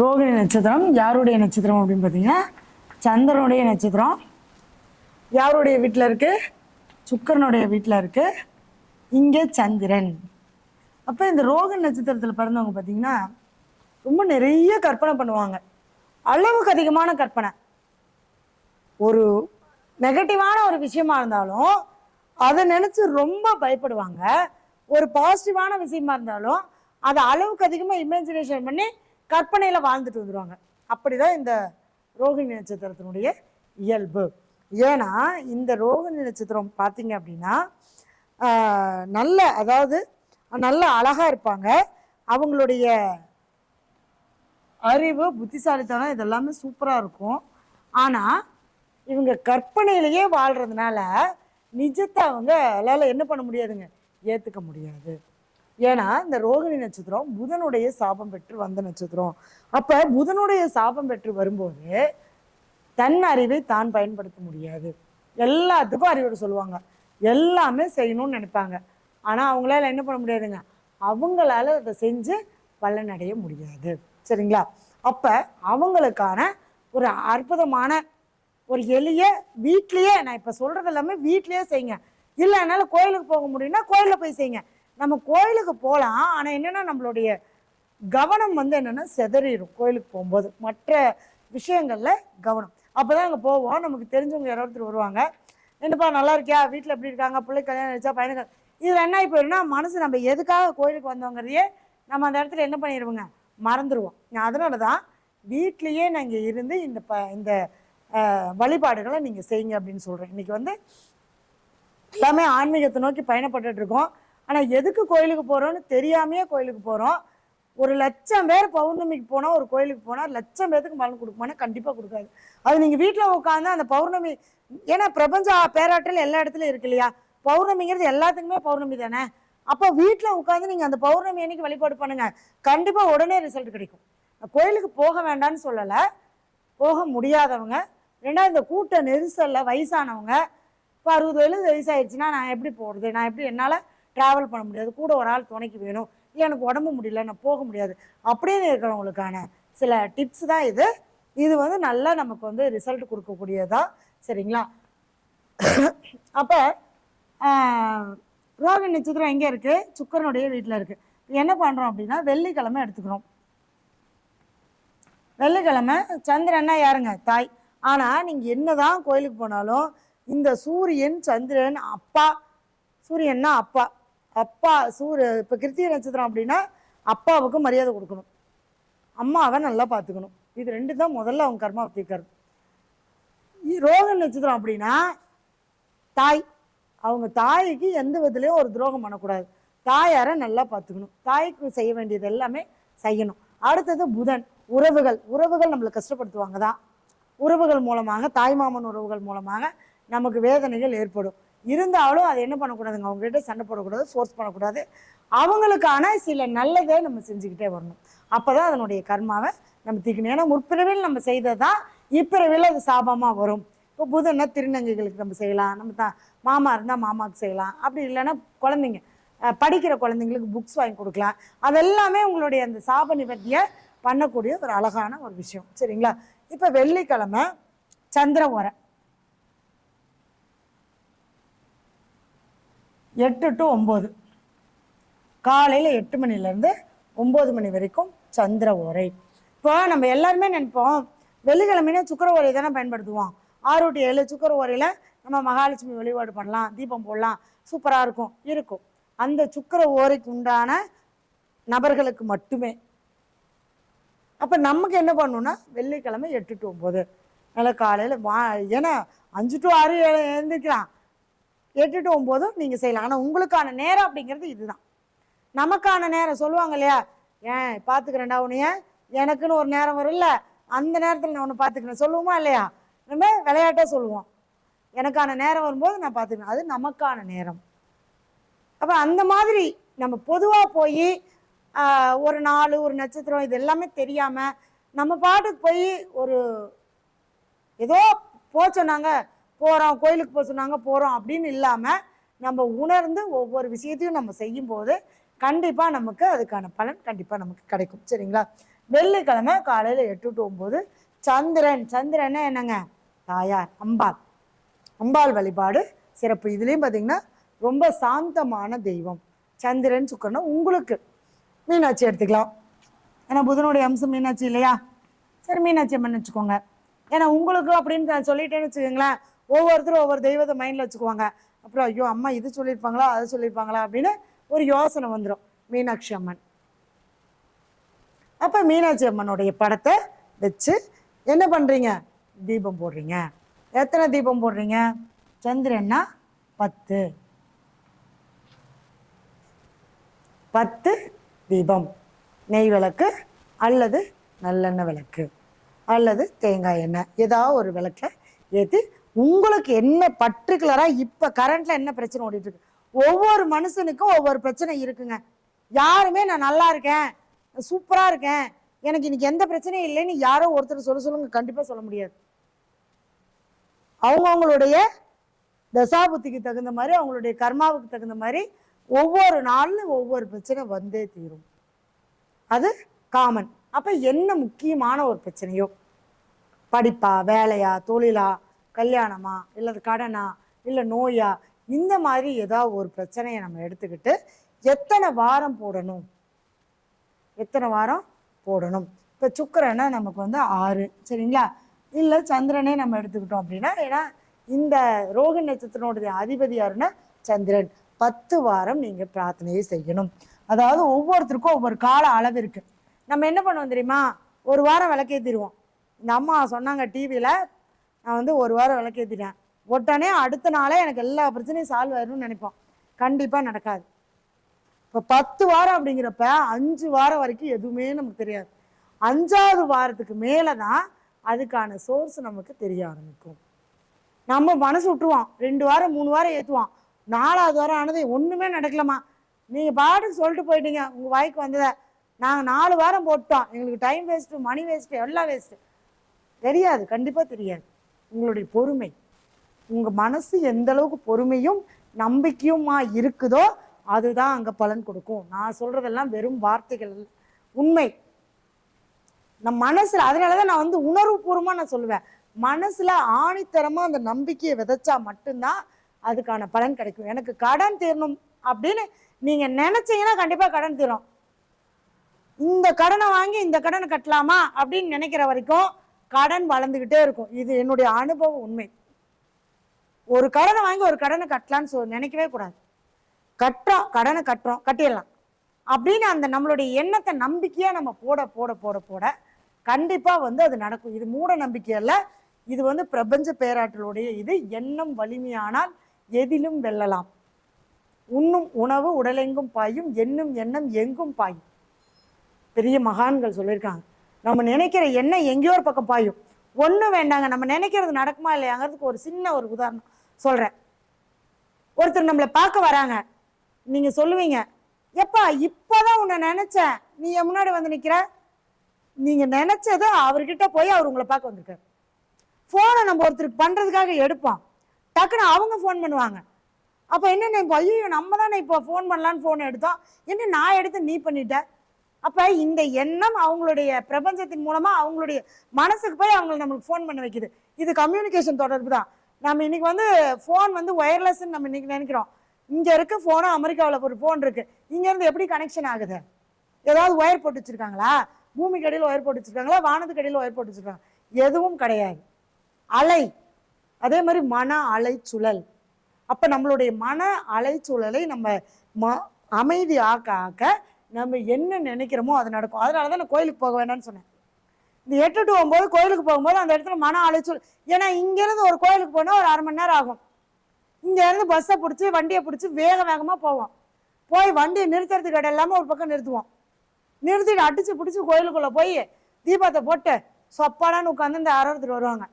ரோகிணி நட்சத்திரம் யாருடைய நட்சத்திரம் அப்படின்னு பார்த்தீங்கன்னா சந்திரனுடைய நட்சத்திரம். யாருடைய வீட்டில் இருக்கு? சுக்கரனுடைய வீட்டில் இருக்குது இங்கே சந்திரன். அப்போ இந்த ரோகிணி நட்சத்திரத்தில் பிறந்தவங்க பார்த்தீங்கன்னா ரொம்ப நிறைய கற்பனை பண்ணுவாங்க. அளவுக்கு அதிகமான கற்பனை. ஒரு நெகட்டிவான ஒரு விஷயமா இருந்தாலும் அதை நினச்சி ரொம்ப பயப்படுவாங்க. ஒரு பாசிட்டிவான விஷயமா இருந்தாலும் அதை அளவுக்கு அதிகமாக இமேஜினேஷன் பண்ணி கற்பனையில் வாழ்ந்துட்டு வந்துடுவாங்க அப்படிதான் இந்த ரோகிணி நட்சத்திரத்தினுடைய இயல்பு. ஏன்னா இந்த ரோகிணி நட்சத்திரம் பார்த்தீங்க அப்படின்னா நல்ல அதாவது நல்ல அழகாக இருப்பாங்க. அவங்களுடைய அறிவு புத்திசாலித்தனம் இதெல்லாமே சூப்பராக இருக்கும். ஆனால் இவங்க கற்பனையிலேயே வாழ்கிறதுனால நிஜத்தை அவங்க அவங்களால என்ன பண்ண முடியாதுங்க? ஏற்றுக்க முடியாது. ஏன்னா இந்த ரோகிணி நட்சத்திரம் புதனுடைய சாபம் பெற்று வந்த நட்சத்திரம். அப்போ புதனுடைய சாபம் பெற்று வரும்போது தன் அறிவை தான் பயன்படுத்த முடியாது. எல்லாத்துக்கும் அறிவோடு சொல்லுவாங்க. எல்லாமே செய்யணும்னு நினைப்பாங்க. ஆனால் அவங்களால என்ன பண்ண முடியாதுங்க? அவங்களால அதை செஞ்சு பலனடைய முடியாது. சரிங்களா? அப்போ அவங்களுக்கான ஒரு அற்புதமான ஒரு எளிய வீட்லேயே நான் இப்போ சொல்கிறது எல்லாமே வீட்லேயே செய்யுங்க. இல்லை என்னால் கோயிலுக்கு போக முடியும்னா கோயிலில் போய் செய்யுங்க. நம்ம கோயிலுக்கு போகலாம் ஆனால் என்னென்னா நம்மளுடைய கவனம் வந்து என்னென்னா செதறிடும் கோயிலுக்கு போகும்போது. மற்ற விஷயங்களில் கவனம். அப்போ தான் அங்கே போவோம். நமக்கு தெரிஞ்சவங்க யாரோ ஒருத்தர் வருவாங்க. என்னப்பா நல்லா இருக்கியா? வீட்டில் எப்படி இருக்காங்க? பிள்ளை கல்யாணம் வச்சா பையனுக்கு இதில் என்ன ஆகி போயிடும்னா மனசு நம்ம எதுக்காக கோயிலுக்கு வந்தோங்கிறதையே நம்ம அந்த இடத்துல என்ன பண்ணிடுவோங்க மறந்துடுவோம் அதனால தான் வீட்லேயே நாங்கள் இருந்து இந்த ப இந்த வழிபாடுகளை நீங்கள் செய்யுங்க அப்படின்னு சொல்கிறேன் இன்றைக்கி வந்து எல்லாமே ஆன்மீகத்தை நோக்கி பயணப்பட்டுருக்கோம் இருக்கோம். ஆனால் எதுக்கு கோயிலுக்கு போகிறோன்னு தெரியாமையே கோயிலுக்கு போகிறோம் ஒரு லட்சம் பேர் பௌர்ணமிக்கு போனால் ஒரு கோயிலுக்கு போனால் லட்சம் பேத்துக்கு பலன் கொடுக்குமானா கண்டிப்பாக கொடுக்காது. அது நீங்கள் வீட்டில் உட்காந்து அந்த பௌர்ணமி ஏன்னா பிரபஞ்ச பேராற்றல் எல்லா இடத்துலையும் இருக்கு இல்லையா? பௌர்ணமிங்கிறது எல்லாத்துக்குமே பௌர்ணமி தானே? அப்போ வீட்டில் உட்காந்து நீங்கள் அந்த பௌர்ணமி அன்னைக்கு வழிபாடு பண்ணுங்கள் கண்டிப்பாக உடனே ரிசல்ட் கிடைக்கும். கோயிலுக்கு போக வேண்டாம்னு சொல்லலை. போக முடியாதவங்க. ரெண்டாவது இந்த கூட்ட நெரிசலில் வயசானவங்க. இப்போ அறுபது வயசு வயசாயிடுச்சுன்னா நான் எப்படி போகிறது நான் எப்படி என்னால் ட்ராவல் பண்ண முடியாது. கூட ஒரு ஆள் துணைக்கு வேணும். இல்லை எனக்கு உடம்பு முடியல நான் போக முடியாது அப்படின்னு இருக்கிறவங்களுக்கான சில டிப்ஸ் தான் இது. இது வந்து நல்லா நமக்கு வந்து ரிசல்ட் கொடுக்கக்கூடியதா சரிங்களா? அப்போ ரோக நட்சத்திரம் எங்கே இருக்குது சுக்கரனுடைய வீட்டில் இருக்குது என்ன பண்ணுறோம் அப்படின்னா வெள்ளிக்கிழமை எடுத்துக்கிறோம். வெள்ளிக்கிழமை சந்திரன்னா யாருங்க? தாய். ஆனால் நீங்கள் என்ன தான் கோயிலுக்கு போனாலும் இந்த சூரியன் சந்திரன் அப்பா சூரியன்னா அப்பா. அப்பா சூர் இப்போ கிருத்திகை நட்சத்திரம் அப்படின்னா அப்பாவுக்கு மரியாதை கொடுக்கணும். அம்மாவை நல்லா பார்த்துக்கணும். இது ரெண்டு தான் முதல்ல அவங்க கர்மா தீர்க்கறது ரோக நட்சத்திரம் அப்படின்னா தாய். அவங்க தாய்க்கு எந்த விதத்துலையும் ஒரு துரோகம் பண்ணக்கூடாது. தாயாரை நல்லா பார்த்துக்கணும். தாய்க்கு செய்ய வேண்டியது எல்லாமே செய்யணும். அடுத்தது புதன் உறவுகள். உறவுகள் நம்மளை கஷ்டப்படுத்துவாங்க தான். உறவுகள் மூலமாக தாய்மாமன் உறவுகள் மூலமாக நமக்கு வேதனைகள் ஏற்படும். இருந்தாலும் அதை என்ன பண்ணக்கூடாதுங்க? அவங்ககிட்ட சண்டை போடக்கூடாது ஃபோர்ஸ் பண்ணக்கூடாது. அவங்களுக்கான சில நல்லதை நம்ம செஞ்சுக்கிட்டே வரணும். அப்போ தான் அதனுடைய கர்மாவை நம்ம தீக்கணும். ஏன்னா முற்பிறவில் நம்ம செய்தது தான் இப்பிறவில் அது சாபமாக வரும். இப்போ புதன்னா திருநங்கைகளுக்கு நம்ம செய்யலாம். நம்ம தான் மாமா இருந்தால் மாமாவுக்கு செய்யலாம். அப்படி இல்லைன்னா குழந்தைங்க படிக்கிற குழந்தைங்களுக்கு புக்ஸ் வாங்கி கொடுக்கலாம். அதெல்லாமே உங்களுடைய அந்த சாப நிவர்த்தியை பண்ணக்கூடிய ஒரு அழகான ஒரு விஷயம். சரிங்களா? இப்போ வெள்ளிக்கிழமை சந்திர உரை. எட்டு டு ஒம்பது. காலையில் எட்டு மணிலேருந்து ஒம்பது மணி வரைக்கும் சந்திர ஓரை. இப்போ நம்ம எல்லாருமே நினைப்போம் வெள்ளிக்கிழமைனா சுக்கர ஓரை தானே பயன்படுத்துவோம். ஆறு டு ஏழு சுக்கர ஓரையில் நம்ம மகாலட்சுமி வழிபாடு பண்ணலாம் தீபம் போடலாம் சூப்பராக இருக்கும் இருக்கும். அந்த சுக்கர ஓரைக்கு உண்டான நபர்களுக்கு மட்டுமே. அப்போ நமக்கு என்ன பண்ணணும்னா வெள்ளிக்கிழமை எட்டு டு ஒம்பது. நல்லா காலையில் வா ஏன்னா அஞ்சு டு ஆறு ஏழு எழுந்திரிக்கலாம் எட்டு டு ஒம்போதும் நீங்கள் செய்யலாம். ஆனால் உங்களுக்கான நேரம் அப்படிங்கிறது இதுதான். நமக்கான நேரம் சொல்லுவாங்க இல்லையா? ஏன் பார்த்துக்கிறேன்டா உனைய எனக்குன்னு ஒரு நேரம் வரும்ல. அந்த நேரத்தில் நான் ஒன்று பார்த்துக்கிறேன் சொல்லுவோமா இல்லையா? நம்ம விளையாட்டாக சொல்லுவோம். எனக்கான நேரம் வரும்போது நான் பார்த்துக்கிறேன் அது நமக்கான நேரம். அப்போ அந்த மாதிரி நம்ம பொதுவாக போய் ஒரு நாள் ஒரு நட்சத்திரம் இது எல்லாமே தெரியாமல் நம்ம பாட்டுக்கு போய் ஒரு ஏதோ போச்சோம் சொன்னாங்க போகிறோம் கோயிலுக்கு போக சொன்னாங்க போகிறோம் அப்படின்னு இல்லாமல் நம்ம உணர்ந்து ஒவ்வொரு விஷயத்தையும் நம்ம செய்யும்போது கண்டிப்பாக நமக்கு அதுக்கான பலன் கண்டிப்பாக நமக்கு கிடைக்கும். சரிங்களா? வெள்ளிக்கிழமை காலையில் எட்டு டு ஒம்பது சந்திரன் சந்திரன்னா என்னங்க? தாயார் அம்பாள். அம்பாள் வழிபாடு சிறப்பு. இதுலேயும் பார்த்தீங்கன்னா ரொம்ப சாந்தமான தெய்வம். சந்திரன் சுக்கரன் உங்களுக்கு. மீனாட்சி எடுத்துக்கலாம். ஏன்னா புதனுடைய அம்சம் மீனாட்சி இல்லையா? சரி மீனாட்சி அம்மன் வச்சுக்கோங்க. ஏன்னா உங்களுக்கு அப்படின்னு நான் சொல்லிட்டேன்னு வச்சுக்கோங்களேன். ஒவ்வொருத்தரும் ஒவ்வொரு தெய்வத்தை மைண்டில் வச்சுக்குவாங்க. அப்புறம் ஐயோ அம்மா இது சொல்லியிருப்பாங்களா அதை சொல்லியிருப்பாங்களா அப்படின்னு ஒரு யோசனை வந்துடும் மீனாட்சி அம்மன். அப்போ மீனாட்சி அம்மனுடைய படத்தை வச்சு என்ன பண்ணுறீங்க தீபம் போடுறீங்க. எத்தனை தீபம் போடுறீங்க? சந்திரன்னா பத்து. பத்து தீபம். நெய் விளக்கு அல்லது நல்லெண்ணெய் விளக்கு அல்லது தேங்காய் எண்ணெய். ஏதாவது ஒரு விளக்கில் ஏற்றி உங்களுக்கு என்ன பர்டிகுலராக இப்போ கரண்ட்ல என்ன பிரச்சனை ஓடிட்டு இருக்கு? ஒவ்வொரு மனுஷனுக்கும் ஒவ்வொரு பிரச்சனை இருக்குங்க. யாருமே நான் நல்லா இருக்கேன் சூப்பராக இருக்கேன். எனக்கு இன்னைக்கு எந்த பிரச்சனையும் இல்லைன்னு யாரோ ஒருத்தர் சொல்ல சொல்லுங்க கண்டிப்பாக சொல்ல முடியாது. அவங்கவுங்களுடைய தசாபுத்திக்கு தகுந்த மாதிரி அவங்களுடைய கர்மாவுக்கு தகுந்த மாதிரி ஒவ்வொரு நாளும் ஒவ்வொரு பிரச்சனை வந்தே தீரும். அது காமன் அப்போ என்ன முக்கியமான ஒரு பிரச்சனையோ? படிப்பா வேலையா தொழிலா கல்யாணமா இல்லை கடனா இல்லை நோயா இந்த மாதிரி ஏதாவது ஒரு பிரச்சனையை நம்ம எடுத்துக்கிட்டு எத்தனை வாரம் போடணும்? எத்தனை வாரம் போடணும்? இப்போ சுக்கிரனை நமக்கு வந்து ஆறு சரிங்களா? இல்லை சந்திரனே நம்ம எடுத்துக்கிட்டோம் அப்படின்னா ஏன்னா இந்த ரோகி நட்சத்திரனுடைய அதிபதி யாருன்னா சந்திரன். பத்து வாரம் நீங்கள் பிரார்த்தனையை செய்யணும். அதாவது ஒவ்வொருத்தருக்கும் ஒவ்வொரு கால அளவு இருக்குது நம்ம என்ன பண்ணுவோம் தெரியுமா? ஒரு வாரம் விளக்கேற்றிடுவோம் இந்த அம்மா சொன்னாங்க டிவியில் நான் வந்து ஒரு வாரம் விளக்கேற்றிட்டேன் உடனே அடுத்த நாளே எனக்கு எல்லா பிரச்சனையும் சால்வ் ஆயிரும்னு நினைப்போம். கண்டிப்பாக நடக்காது. இப்போ பத்து வாரம் அப்படிங்கிறப்ப அஞ்சு வாரம் வரைக்கும் எதுவுமே நமக்கு தெரியாது. அஞ்சாவது வாரத்துக்கு மேலே தான் அதுக்கான சோர்ஸ் நமக்கு தெரிய ஆரம்பிக்கும். நம்ம மனசு விட்டுருவோம். ரெண்டு வாரம் மூணு வாரம் ஏற்றுவோம் நாலாவது வாரம் ஆனது ஒன்றுமே நடக்கலமா நீங்கள் பாட்டுக்கு சொல்லிட்டு போயிட்டீங்க. உங்கள் வாய்க்கு வந்ததை. நாங்கள் நாலு வாரம் போட்டோம். எங்களுக்கு டைம் வேஸ்ட்டு மணி வேஸ்ட்டு எல்லாம் வேஸ்ட்டு தெரியாது. கண்டிப்பாக தெரியாது. உங்களுடைய பொறுமை. உங்கள் மனசு எந்த அளவுக்கு பொறுமையும் நம்பிக்கையுமா இருக்குதோ அதுதான் அங்கே பலன் கொடுக்கும். நான் சொல்கிறதெல்லாம் வெறும் வார்த்தைகள். உண்மை. நம் மனசில் அதனால தான் நான் வந்து உணர்வுபூர்வமாக நான் சொல்லுவேன். மனசில் ஆணித்தரமாக அந்த நம்பிக்கையை விதைச்சா மட்டும்தான் அதுக்கான பலன் கிடைக்கும். எனக்கு கடன் தீரணும் அப்படின்னு நீங்கள் நினச்சீங்கன்னா கண்டிப்பாக கடன் தீரும். இந்த கடனை வாங்கி இந்த கடனை கட்டலாமா அப்படின்னு நினைக்கிற வரைக்கும் கடன் வளர்ந்துக்கிட்டே இருக்கும். இது என்னுடைய அனுபவ உண்மை. ஒரு கடனை வாங்கி ஒரு கடனை கட்டலான்னு சொல் நினைக்கவே கூடாது. கட்டுறோம் கடனை கட்டுறோம் கட்டிடலாம். அப்படின்னு அந்த நம்மளுடைய எண்ணத்தை நம்பிக்கையாக நம்ம போட போட போட போட கண்டிப்பாக வந்து அது நடக்கும். இது மூட நம்பிக்கை இது வந்து பிரபஞ்ச பேராற்றலுடைய இது. எண்ணம் வலிமையானால் எதிலும் வெல்லலாம். உண்ணும் உணவு உடலெங்கும் பாயும் எண்ணும் எண்ணம் எங்கும் பாயும். பெரிய மகான்கள் சொல்லியிருக்காங்க. நம்ம நினைக்கிற எண்ணம் எங்கேயோ ஒரு பக்கம் பாயும். ஒன்றும் வேண்டாங்க. நம்ம நினைக்கிறது நடக்குமா இல்லையாங்கிறதுக்கு ஒரு சின்ன ஒரு உதாரணம் சொல்கிறேன் ஒருத்தர் நம்மளை பார்க்க வராங்க. நீங்கள் சொல்லுவீங்க எப்பா இப்போதான் உன்னை நினச்சேன். நீ என் முன்னாடி வந்து நிற்கிற நீங்கள் நினச்சது அவர்கிட்ட போய் அவர் உங்களை பார்க்க வந்திருக்காரு. ஃபோனை நம்ம ஒருத்தருக்கு பண்ணுறதுக்காக எடுப்போம். டக்குன்னு அவங்க ஃபோன் பண்ணுவாங்க. அப்போ என்ன இப்போ ஐயோ நம்ம தானே இப்போ ஃபோன் பண்ணலான்னு ஃபோன் எடுத்தோம். என்ன நான் எடுத்து நீ பண்ணிட்ட? அப்போ இந்த எண்ணம் அவங்களுடைய பிரபஞ்சத்தின் மூலமாக அவங்களுடைய மனசுக்கு போய் அவங்களை நம்மளுக்கு ஃபோன் பண்ண வைக்குது. இது கம்யூனிகேஷன் தொடர்பு தான். நம்ம இன்னைக்கு வந்து ஃபோன் வந்து ஒயர்லெஸ்ன்னு நம்ம இன்னைக்கு நினைக்கிறோம். இங்கே இருக்க ஃபோனும் அமெரிக்காவில் ஒரு ஃபோன் இருக்கு. இங்கேருந்து எப்படி கனெக்ஷன் ஆகுது? ஏதாவது ஒயர் போட்டு வச்சிருக்காங்களா? பூமிக்கு கடையில் ஒயர் போட்டு வச்சிருக்காங்களா? வானத்துக்கு அடியில் ஒயர் போட்டு வச்சிருக்காங்க எதுவும் கிடையாது. அலை. அதே மாதிரி மன அலை சுழல். அப்போ நம்மளுடைய மன அலைச்சூழலை நம்ம ம அமைதி ஆக்க ஆக்க நம்ம என்ன நினைக்கிறோமோ அது நடக்கும். அதனால தான் நான் கோயிலுக்கு போக வேண்டாம்னு சொன்னேன். இந்த எட்டு டு ஒம்பது கோயிலுக்கு போகும்போது அந்த இடத்துல மன அலைச்சூழல் ஏன்னா இங்கேருந்து ஒரு கோயிலுக்கு போனால் ஒரு அரை மணி நேரம் ஆகும். இங்கேருந்து பஸ்ஸை பிடிச்சி வண்டியை பிடிச்சி வேக வேகமாக போவோம். போய் வண்டியை நிறுத்துறதுக்கு இடம் இல்லாமல் ஒரு பக்கம் நிறுத்துவோம். நிறுத்திட்டு அடித்து பிடிச்சி கோயிலுக்குள்ளே போய் தீபத்தை போட்டு சொப்பாடான்னு உட்காந்து இந்த ஆரோரத்துக்கு வருவாங்க.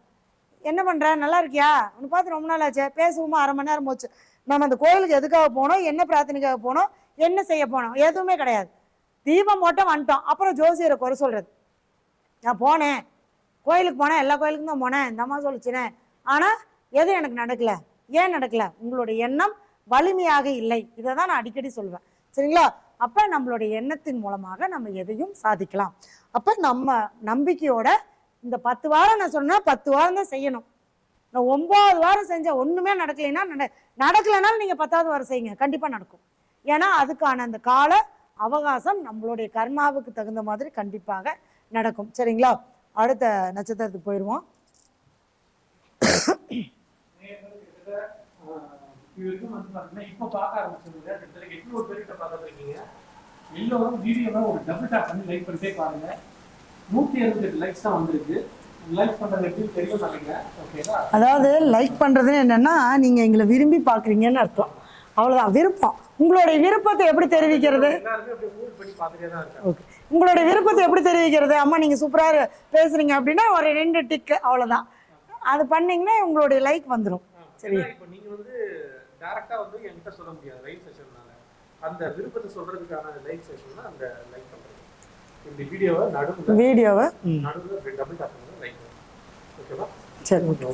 என்ன பண்ணுற நல்லா இருக்கியா? உன்னை பார்த்து ரொம்ப நாள் ஆச்சு. பேசுவோமா? அரை மணி நேரம் போச்சு. நம்ம அந்த கோயிலுக்கு எதுக்காக போனோம்? என்ன பிரார்த்தனைக்காக போனோம்? என்ன செய்ய போனோம்? எதுவுமே கிடையாது. தீபம் மட்டும் வந்துட்டோம். அப்புறம் ஜோசியரை குறை சொல்றது. நான் போனேன். கோயிலுக்கு போனேன். எல்லா கோயிலுக்கும் தான் போனேன். இந்த அம்மா சொல்லிச்சினேன் ஆனால் எதுவும் எனக்கு நடக்கல. ஏன் நடக்கல? உங்களுடைய எண்ணம் வலிமையாக இல்லை. இதை தான் நான் அடிக்கடி சொல்லுவேன் சரிங்களா? அப்போ நம்மளுடைய எண்ணத்தின் மூலமாக நம்ம எதையும் சாதிக்கலாம். அப்போ நம்ம நம்பிக்கையோட இந்த பத்து வாரம் நான் சொன்னால் பத்து வாரம் தான் செய்யணும். நான் ஒன்பது வாரம் செஞ்சேன் ஒன்றுமே நடக்கலைன்னா நட நடக்கலைனாலும் நீங்க பத்தாவது வாரம் செய்யுங்க. கண்டிப்பாக நடக்கும். ஏன்னா அதுக்கான அந்த கால அவகாசம் நம்மளுடைய கர்மாவுக்கு தகுந்த மாதிரி கண்டிப்பாக நடக்கும். சரிங்களா? அடுத்த நட்சத்திரத்துக்கு போயிடுவோம் இவருக்கும் வந்து பாத்தீங்கன்னா இப்ப பார்க்க ஆரம்பிச்சிருங்க கிட்டத்தட்ட எட்நூறு பேர்கிட்ட பார்த்துட்டு இருக்கீங்க எல்லோரும் வீடியோவை ஒரு டபுள் டேப் பண்ணி லைக் பண்ணிட்டே பாருங்க நூத்தி அறுபத்தெட்டு லைக்ஸ் தான் வந்திருக்கு லைக் பண்றது எப்படி தெரியும் நினைக்கிறேன் ஓகேவா அதாவது லைக் பண்ணுறதுன்னு என்னென்னா நீங்கள் எங்களை விரும்பி பார்க்குறீங்கன்னு அர்த்தம். அவ்வளோதான் விருப்பம். உங்களுடைய விருப்பத்தை எப்படி தெரிவிக்கிறது? ஓகே உங்களுடைய விருப்பத்தை எப்படி தெரிவிக்கிறது? அம்மா நீங்கள் சூப்பராக பேசுகிறீங்க அப்படின்னா ஒரு ரெண்டு டிக்கு அவ்வளோதான் அது பண்ணீங்கன்னா உங்களுடைய லைக் வந்துடும் சரி. இப்போ நீங்க வந்து டைரக்டா வந்து என்கிட்ட சொல்ல முடியாது லைவ் செஷன்னால அந்த விருப்பத்தை சொல்றதுக்கான லைவ் செஷன்னா அந்த லைக் பண்றது இந்த வீடியோவை நடுவில் வீடியோவை நடுவில் டபுள் டாப் பண்ணுறது லைக் ஓகேவா சரி. ஓகே